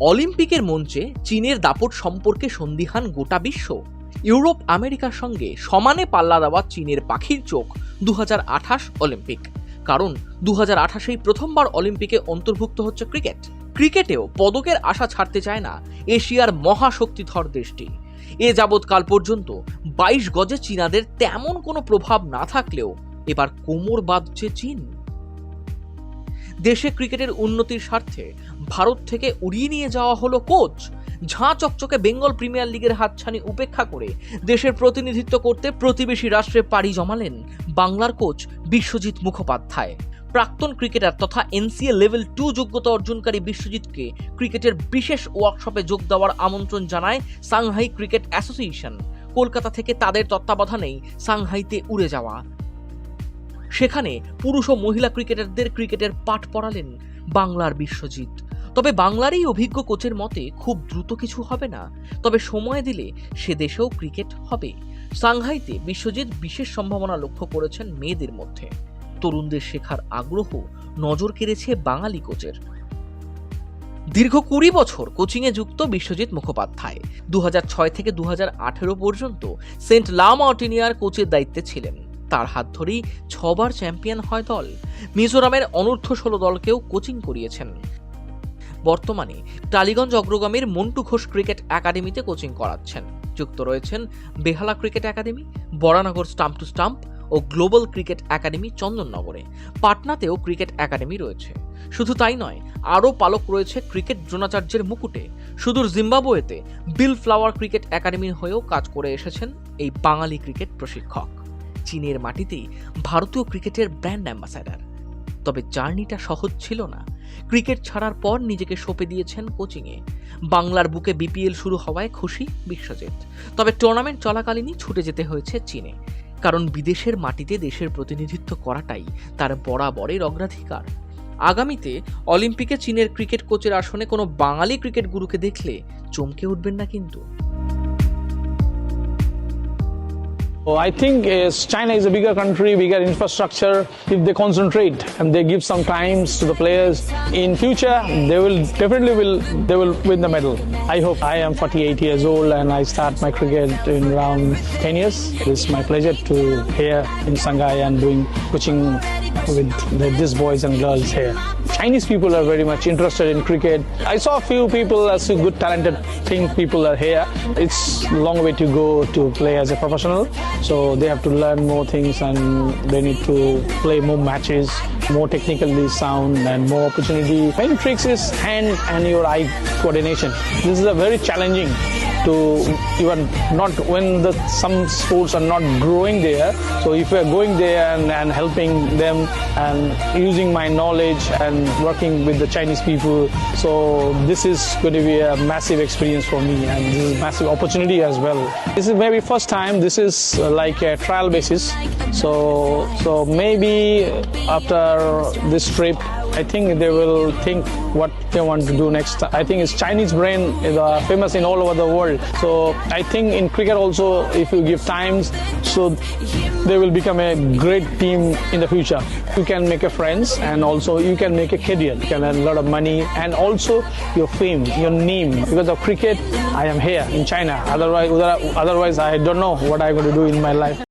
অলিম্পিকের মঞ্চে চীনের দাপট সম্পর্কে সন্দিহান গোটা বিশ্ব। ইউরোপ, আমেরিকার সঙ্গে সমানে পাল্লা দেওয়া চীনের পাখির চোখ দু হাজার আঠাশ অলিম্পিক। কারণ দু হাজার প্রথমবার অলিম্পিকে অন্তর্ভুক্ত হচ্ছে ক্রিকেট। ক্রিকেটেও পদকের আশা ছাড়তে চায় না এশিয়ার মহাশক্তিধর দেশটি। এ যাবৎকাল পর্যন্ত বাইশ গজে চীনাদের তেমন কোনো প্রভাব না থাকলেও এবার কোমর বাঁধছে চীন। দেশে ক্রিকেটের উন্নতির স্বার্থে ভারত থেকে উড়িয়ে নিয়ে যাওয়া হলো কোচ। ঝাঁ চকচকে বেঙ্গল প্রিমিয়ার লিগের হাতছানি উপেক্ষা করে দেশের প্রতিনিধিত্ব করতে প্রতিবেশী রাষ্ট্রে পাড়ি জমালেন বাংলার কোচ বিশ্বজিৎ মুখোপাধ্যায়। প্রাক্তন ক্রিকেটার তথা এনসিএ লেভেল টু যোগ্যতা অর্জনকারী বিশ্বজিৎকে ক্রিকেটের বিশেষ ওয়ার্কশপে যোগ দেওয়ার আমন্ত্রণ জানায় সাংহাই ক্রিকেট অ্যাসোসিয়েশন। কলকাতা থেকে তাদের তত্ত্বাবধানেই সাংহাইতে উড়ে যাওয়া সেখানে পুরুষ ও মহিলা ক্রিকেটারদের ক্রিকেটের পাঠ পড়ালেন বাংলার বিশ্বজিৎ। তবে বাংলার এই অভিজ্ঞ কোচের মতে খুব দ্রুত কিছু হবে না, তবে সময় দিলে সে দেশেও ক্রিকেট হবে। সাংহাইতে বিশ্বজিৎ বিশেষ সম্ভাবনা লক্ষ্য করেছেন মেয়েদের মধ্যে। তরুণদের শেখার আগ্রহ নজর কেড়েছে বাঙালি কোচের। দীর্ঘ কুড়ি বছর কোচিংয়ে যুক্ত বিশ্বজিৎ মুখোপাধ্যায়। দু হাজার ছয় থেকে দু হাজার আঠেরো পর্যন্ত সেন্ট লা মার্টিনিয়ার কোচের দায়িত্বে ছিলেন। তার হাত ধরেই ছবার চ্যাম্পিয়ন হয় দল। মিজোরামের অনূর্ধ্ব ষোলো দলকেও কোচিং করিয়েছেন। বর্তমানে টালিগঞ্জ অগ্রগামীর মন্টু ঘোষ ক্রিকেট একাডেমিতে কোচিং করাচ্ছেন। যুক্ত রয়েছেন Behala cricket academy, Baranagar stump to stump O global cricket academy চন্দননগরে। পাটনাতেও ক্রিকেট একাডেমি রয়েছে। শুধু তাই নয়, আরও পালক রয়েছে ক্রিকেট দ্রোণাচার্যের মুকুটে। সুদূর জিম্বাবুয়েতে বিল ফ্লাওয়ার ক্রিকেট একাডেমির হয়েও কাজ করে এসেছেন এই বাঙালি ক্রিকেট প্রশিক্ষক। চীনের মাটিতেই ভারতীয় ক্রিকেটের ব্র্যান্ড অ্যাম্বাসাডার তবে জার্নিটা সহজ ছিল না। ক্রিকেট ছাড়ার পর নিজেকে সঁপে দিয়েছেন কোচিংয়ে। বাংলার বুকে বিপিএল শুরু হওয়ায় খুশি বিশ্বজিৎ। তবে টুর্নামেন্ট চলাকালীনই ছুটে যেতে হয়েছে চীনে। কারণ বিদেশের মাটিতে দেশের প্রতিনিধিত্ব করাটাই তার বরাবরের অগ্রাধিকার। আগামীতে অলিম্পিকে চীনের ক্রিকেট কোচের আসনে কোনো বাঙালি ক্রিকেট গুরুকে দেখলে চমকে উঠবেন না কিন্তু। I think is China is a bigger country, bigger infrastructure. If they concentrate and they give some times to the players, in future they will definitely will they will win the medal. I hope. I am 48 years old and I start my cricket in around 10 years. It's my pleasure to here in Shanghai and doing coaching with the, these boys and girls here. Chinese people are very much interested in cricket. I saw a few people as good talented think people are here. It's a long way to go to play as a professional. So they have to learn more things and they need to play more matches, more technically sound and more opportunity. Main tricks is hand and your eye coordination. This is a very challenging to even not when the some schools are not growing there. So if we are going there and, and helping them and using my knowledge and working with the Chinese people, so this is going to be a massive experience for me and this is a massive opportunity as well. This is maybe first time. This is uh, like a trial basis. So so maybe after this trip. I think they will think what they want to do next. I think it's Chinese brain is uh, famous in all over the world. So I think in cricket also, if you give times, so they will become a great team in the future. You can make a friends and also you can make a career. You can earn a lot of money and also your fame, your name. Because of cricket, I am here in China. Otherwise, otherwise I don't know what I'm going to do in my life.